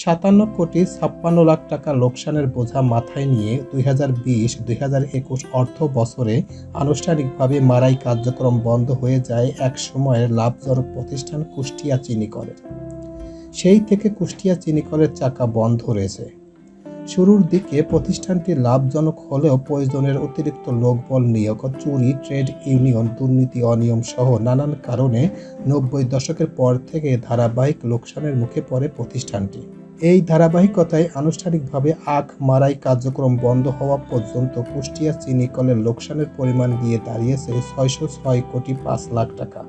সাতান্ন কোটি ছাপ্পান্ন লাখ টাকা লোকসানের বোঝা মাথায় নিয়ে দুই হাজার বিশ হাজার একুশ অর্থ বছরে আনুষ্ঠানিকভাবে মারাই কার্যক্রম বন্ধ হয়ে যায় এক সময়ের লাভজনক প্রতিষ্ঠান কুষ্টিয়া চিনিকলের সেই থেকে কুষ্টিয়া চিনিকলের চাকা বন্ধ রয়েছে। শুরুর দিকে প্রতিষ্ঠানটি লাভজনক হলেও প্রয়োজনের অতিরিক্ত লোকবল নিয়োগ চুরি ট্রেড ইউনিয়ন, দুর্নীতি, অনিয়ম সহ নানান কারণে নব্বই দশকের পর থেকে ধারাবাহিক লোকসানের মুখে পড়ে প্রতিষ্ঠানটি। এই ধারাবাহিকতায় আনুষ্ঠানিকভাবে আখ মারাই কার্যক্রম বন্ধ হওয়া পর্যন্ত কুষ্টিয়া চিনি কলের লোকসানের পরিমাণ গিয়ে দাঁড়িয়েছে ছয়শো ছয় কোটি পাঁচ লাখ টাকা।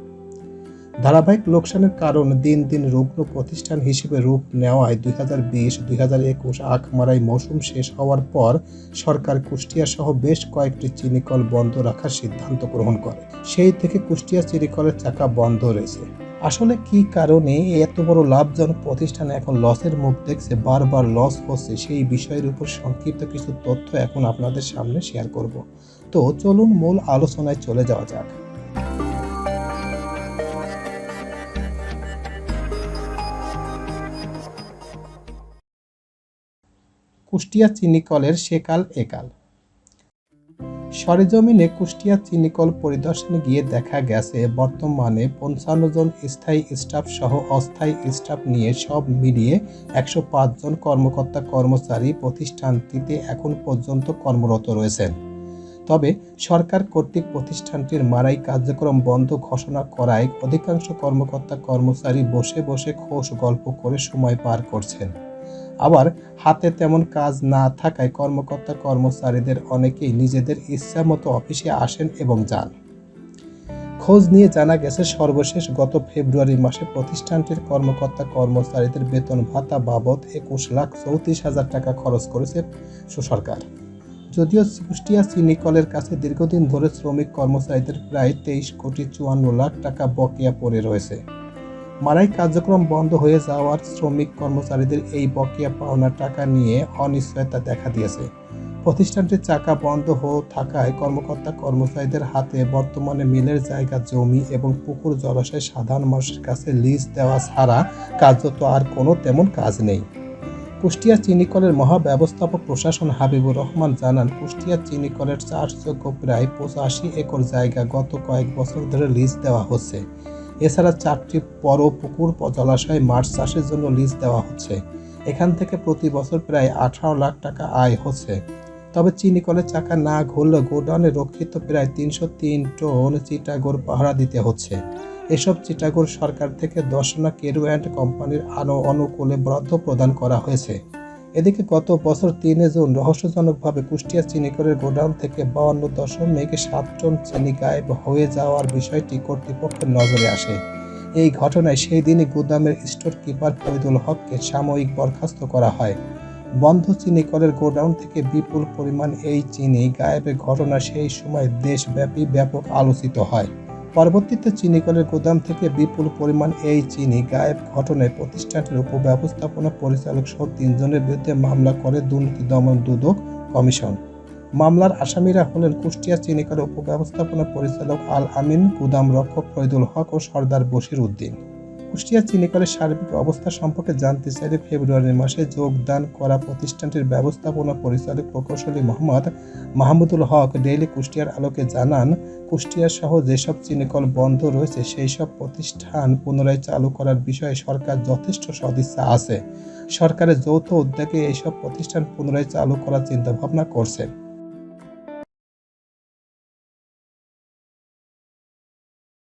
ধারাবাহিক লোকসানের কারণ দিন দিন রুগ্ন প্রতিষ্ঠান হিসেবে রূপ নেওয়ায় দুই হাজার বিশ, দুই হাজার একুশ আখ মারাই মৌসুম শেষ হওয়ার পর সরকার কুষ্টিয়া সহ বেশ কয়েকটি চিনিকল বন্ধ রাখার সিদ্ধান্ত গ্রহণ করে। সেই থেকে কুষ্টিয়া চিনিকলের চাকা বন্ধ রয়েছে। আসলে কি কারণে এত বড় লাভজনক প্রতিষ্ঠান এখন লসের মুখ দেখছে, বারবার লস হচ্ছে, সেই বিষয়ের উপর সংক্ষিপ্ত কিছু তথ্য এখন আপনাদের সামনে শেয়ার করব। তো চলুন মূল আলোচনায় চলে যাওয়া যাক। কুষ্টিয়া চিনিকলের সেকাল একাল। সরেজমিনে কুষ্টিয়া চিনিকল পরিদর্শনে গিয়ে দেখা গেছে, বর্তমানে পঞ্চান্ন জন স্থায়ী স্টাফ সহ অস্থায়ী স্টাফ নিয়ে সব মিলিয়ে একশো জন কর্মকর্তা কর্মচারী প্রতিষ্ঠানটিতে এখন পর্যন্ত কর্মরত রয়েছেন। তবে সরকার কর্তৃক প্রতিষ্ঠানটির মারাই কার্যক্রম বন্ধ ঘোষণা করায় অধিকাংশ কর্মকর্তা কর্মচারী বসে বসে খোশ গল্প করে সময় পার করছেন। আবার হাতে তেমন কাজ না থাকায় কর্মকর্তা কর্মচারীদের অনেকেই নিজেদের ইচ্ছা মতো অফিসে আসেন এবং যান। খোঁজ নিয়ে জানা গেছে, সর্বশেষ গত ফেব্রুয়ারি মাসে প্রতিষ্ঠানটির কর্মকর্তা কর্মচারীদের বেতন ভাতা বাবদ একুশ লাখ চৌত্রিশ হাজার টাকা খরচ করেছে সুসরকার। যদিও কুষ্টিয়া চিনিকলের কাছে দীর্ঘদিন ধরে শ্রমিক কর্মচারীদের প্রায় তেইশ কোটি চুয়ান্ন লাখ টাকা বকেয়া পড়ে রয়েছে। মারাই কার্যক্রম বন্ধ হয়ে যাওয়ার শ্রমিক কর্মচারীদের এই বকেয়া পাওনা টাকা নিয়ে অনিশ্চয়তা দেখা দিয়েছে। প্রতিষ্ঠানটির চাকা বন্ধ হয়ে থাকায় কর্মকর্তা কর্মচারীদের হাতে বর্তমানে মিলের জায়গা, জমি এবং পুকুর জলাশয় সাধারণ মানুষের কাছে লিজ দেওয়া ছাড়া কার্যত আর কোনো তেমন কাজ নেই। কুষ্টিয়া চিনিকলের মহাব্যবস্থাপক প্রশাসন হাবিবুর রহমান জানান, কুষ্টিয়া চিনিকলের চাষযোগ্য প্রায় পঁচাশি একর জায়গা গত কয়েক বছর ধরে লিজ দেওয়া হচ্ছে। এছাড়া চারটি বড় পুকুর জলাশয় মাছ চাষের জন্য লিজ দেওয়া হচ্ছে। এখান থেকে প্রতি বছর প্রায় আঠারো লাখ টাকা আয় হচ্ছে। তবে চিনি কলের চাকা না ঘুরলে গোডাউনে রক্ষিত প্রায় তিনশো তিন টন চিটাগোর পাহারা দিতে হচ্ছে। এসব চিটাগোর সরকার থেকে দর্শনা কেরু অ্যান্ড কোম্পানির আনো অনুকূলে বরাদ্দ প্রদান করা হয়েছে। এদিকে গত বছর তিনে জুন রহস্যজনকভাবে কুষ্টিয়া চিনিকলের গোডাউন থেকে বাউন্ন দশমিক সাত টন চিনি গায়েব হয়ে যাওয়ার বিষয়টি কর্তৃপক্ষের নজরে আসে। এই ঘটনায় সেই দিনই গুদামের স্টোর কিপার ফরিদুল হককে সাময়িক বরখাস্ত করা হয়। বন্ধ চিনিকলের গোডাউন থেকে বিপুল পরিমাণ এই চিনি গায়েবের ঘটনা সেই সময় দেশব্যাপী ব্যাপক আলোচিত হয়। পরবর্তীতে চিনিকলের গোদাম থেকে বিপুল পরিমাণ এই চিনি গায়েব ঘটনায় প্রতিষ্ঠানটির উপব্যবস্থাপনা পরিচালক সহ তিনজনের বিরুদ্ধে মামলা করে দুর্নীতি দমন দুদক কমিশন। মামলার আসামিরা হলেন কুষ্টিয়া চিনিকলের উপব্যবস্থাপনা পরিচালক আল আমিন, গুদাম রক্ষক ফৈদুল হক ও সর্দার বশির উদ্দিন। কুষ্টিয়া চিনিকলের সার্বিক অবস্থা সম্পর্কে জানতে চাইলে ফেব্রুয়ারি মাসে যোগদান করা প্রতিষ্ঠানটির ব্যবস্থাপনা পরিচালক প্রকৌশলী মোহাম্মদ মাহমুদুল হক ডেইলি কুষ্টিয়ার আলোকে জানান, কুষ্টিয়া সহ যেসব চিনিকল বন্ধ রয়েছে সেই সব প্রতিষ্ঠান পুনরায় চালু করার বিষয়ে সরকার যথেষ্ট সদিচ্ছা আছে। সরকারের যৌথ উদ্যোগে এইসব প্রতিষ্ঠান পুনরায় চালু করার চিন্তাভাবনা করছে।